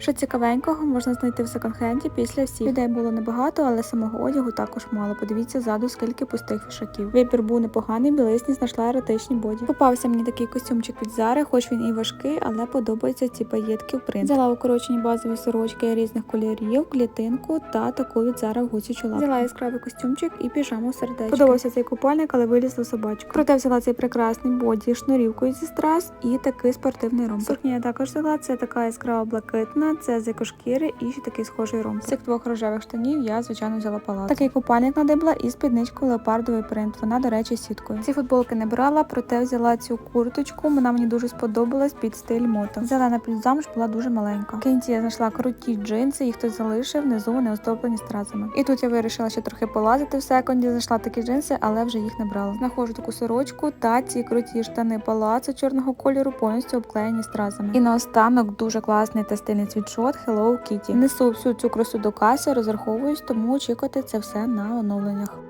Що цікавенького можна знайти в секонд-хенді після всіх. Людей було небагато, але самого одягу також мало. Подивіться ззаду, скільки пустих вішаків. Вибір був непоганий, білизні знайшла еротичні боді. Попався мені такий костюмчик від Зари, хоч він і важкий, але подобаються ці паєтки в принт. Взяла укорочені базові сорочки різних кольорів, клітинку та таку від Зара в гуці чола. Взяла яскравий костюмчик і піжаму сердечко. Подобався цей купальник, але вилізла собачка. Проте взяла цей прекрасний боді, шнурівкою зі страз і такий спортивний ромб. Сукня я також взяла. Це така яскрава блакитна, це з екошкіри і ще такий схожий ромб. З цих двох рожевих штанів я звичайно взяла палац. Такий купальник надибла і спідничку леопардовий принт. Вона, до речі, сіткою. Ці футболки не брала, проте взяла цю курточку. Вона мені дуже сподобалась під стиль мото. Взяла на плюс була дуже маленька. В кінці я знайшла круті джинси, їх хтось залишив, внизу вони оздоблені стразами. І тут я вирішила ще трохи полазити в секунді. Знайшла такі джинси, але вже їх не брала. Знаходжу таку сорочку та ці круті штани палацу чорного кольору, повністю обклеєні стразами. І наостанок дуже класний та стильний світшот Hello Kitty. Несу всю цю красу до каси, розраховуюсь, тому очікувати це все на оновленнях.